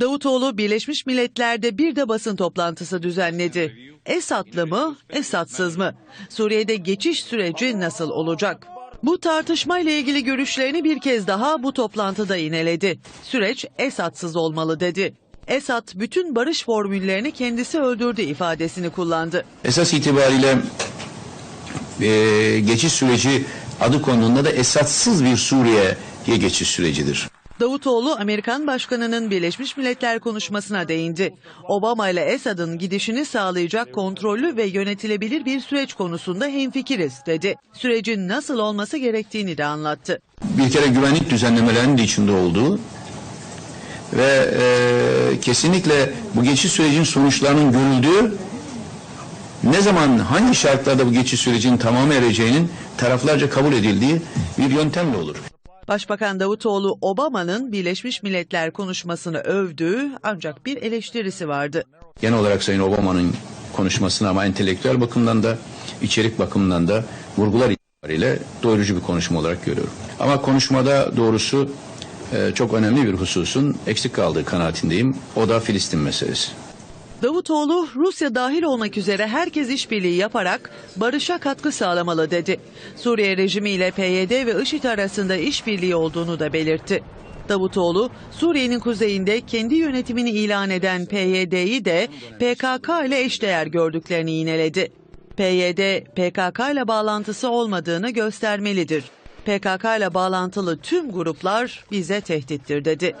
Davutoğlu Birleşmiş Milletler'de bir de basın toplantısı düzenledi. Esad'lı mı, Esadsız mı? Suriye'de geçiş süreci nasıl olacak? Bu tartışmayla ilgili görüşlerini bir kez daha bu toplantıda ineledi. Süreç Esadsız olmalı dedi. Esad bütün barış formüllerini kendisi öldürdü ifadesini kullandı. Esas itibariyle e, geçiş süreci adı konduğunda da esatsız bir Suriye'ye geçiş sürecidir. Davutoğlu Amerikan Başkanı'nın Birleşmiş Milletler konuşmasına değindi. Obama ile Esad'ın gidişini sağlayacak kontrollü ve yönetilebilir bir süreç konusunda hemfikiriz dedi. Sürecin nasıl olması gerektiğini de anlattı. Bir kere güvenlik düzenlemelerinin de içinde olduğu ve e, kesinlikle bu geçiş sürecinin sonuçlarının görüldüğü ne zaman hangi şartlarda bu geçiş sürecinin tamamı ereceğinin taraflarca kabul edildiği bir yöntemle olur. Başbakan Davutoğlu Obama'nın Birleşmiş Milletler konuşmasını övdüğü ancak bir eleştirisi vardı. Genel olarak Sayın Obama'nın konuşmasını ama entelektüel bakımdan da içerik bakımından da vurgular itibariyle doyurucu bir konuşma olarak görüyorum. Ama konuşmada doğrusu e, çok önemli bir hususun eksik kaldığı kanaatindeyim. O da Filistin meselesi. Davutoğlu Rusya dahil olmak üzere herkes işbirliği yaparak barışa katkı sağlamalı dedi. Suriye rejimi ile PYD ve IŞİD arasında işbirliği olduğunu da belirtti. Davutoğlu, Suriye'nin kuzeyinde kendi yönetimini ilan eden PYD'yi de PKK ile eşdeğer gördüklerini yineledi. PYD, PKK ile bağlantısı olmadığını göstermelidir. PKK ile bağlantılı tüm gruplar bize tehdittir dedi.